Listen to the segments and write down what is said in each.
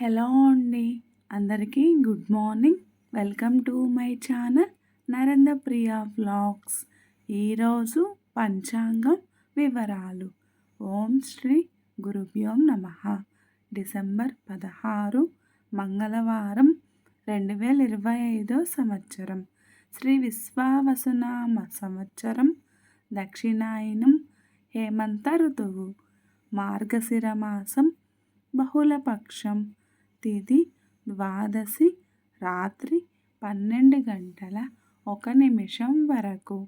Hello అండి. అందరికీ good morning. Welcome to my channel Narendra Priya vlogs. ఈరోజు పంచాంగం వివరాలు. ఓం శ్రీ గురుభ్యోం నమ. డిసెంబర్ పదహారు మంగళవారం రెండు వేల ఇరవై ఐదో సంవత్సరం. శ్రీ విశ్వావసునామ సంవత్సరం దక్షిణాయనం హేమంత ఋతువు మార్గశిర మాసం బహుళపక్షం తిది ద్వాదశి రాత్రి పన్నెండు గంటల ఒక నిమిషం వరకు.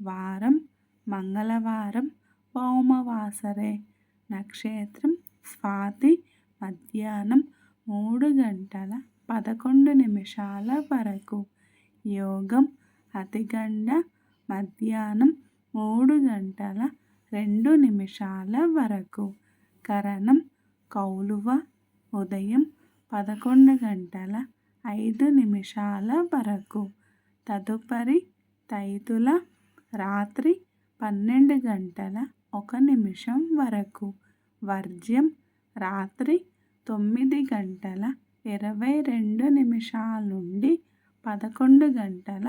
వారం మంగళవారం పౌమవాసరే నక్షత్రం స్వాతి మధ్యాహ్నం మూడు గంటల పదకొండు నిమిషాల వరకు. యోగం అతిగండ మధ్యాహ్నం మూడు గంటల రెండు నిమిషాల వరకు. కరణం కౌలువ ఉదయం పదకొండు గంటల ఐదు నిమిషాల వరకు. తదుపరి తైతుల రాత్రి పన్నెండు గంటల ఒక నిమిషం వరకు. వర్జ్యం రాత్రి తొమ్మిది గంటల ఇరవై రెండు నిమిషాల నుండి పదకొండు గంటల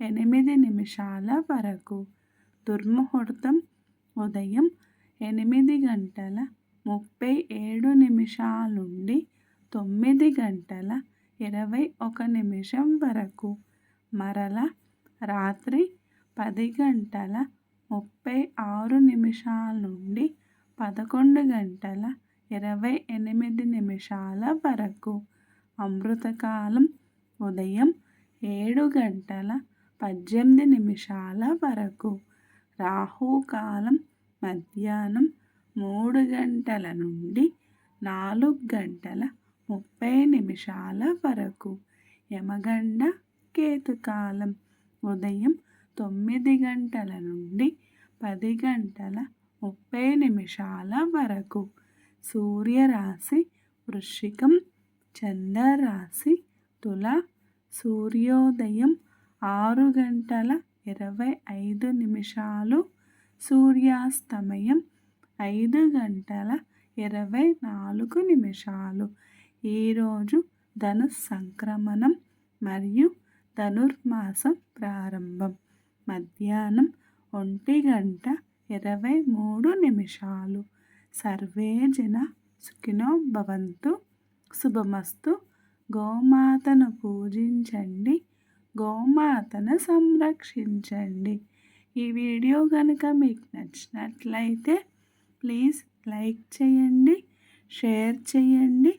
ఎనిమిది నిమిషాల వరకు. దుర్ముహూర్తం ఉదయం ఎనిమిది గంటల ముప్పై ఏడు నిమిషాల నుండి తొమ్మిది గంటల ఇరవై ఒక నిమిషం వరకు. మరల రాత్రి పది గంటల ముప్పై ఆరు నిమిషాల నుండి పదకొండు గంటల ఇరవై ఎనిమిది నిమిషాల వరకు. అమృతకాలం ఉదయం ఏడు గంటల పద్దెనిమిది నిమిషాల వరకు. రాహుకాలం మధ్యాహ్నం మూడు గంటల నుండి నాలుగు గంటల ముప్పై నిమిషాల వరకు యమగండ కేతుకాలం ఉదయం తొమ్మిది గంటల నుండి పది గంటల ముప్పై నిమిషాల వరకు సూర్యరాశి వృశ్చికం చంద్రరాశి తుల సూర్యోదయం ఆరు గంటల ఇరవై ఐదు నిమిషాలు సూర్యాస్తమయం ఐదు గంటల ఇరవై నాలుగు నిమిషాలు. ఈరోజు ధను సంక్రమణం మరియు ధనుర్మాసం ప్రారంభం. మధ్యాహ్నం ఒంటి గంట ఇరవై మూడు నిమిషాలు. సర్వే జన సుఖినో భవంతు. శుభమస్తు. గోమాతను పూజించండి. గోమాతను సంరక్షించండి. ఈ వీడియో కనుక మీకు నచ్చినట్లయితే ప్లీజ్ లైక్ చేయండి షేర్ చేయండి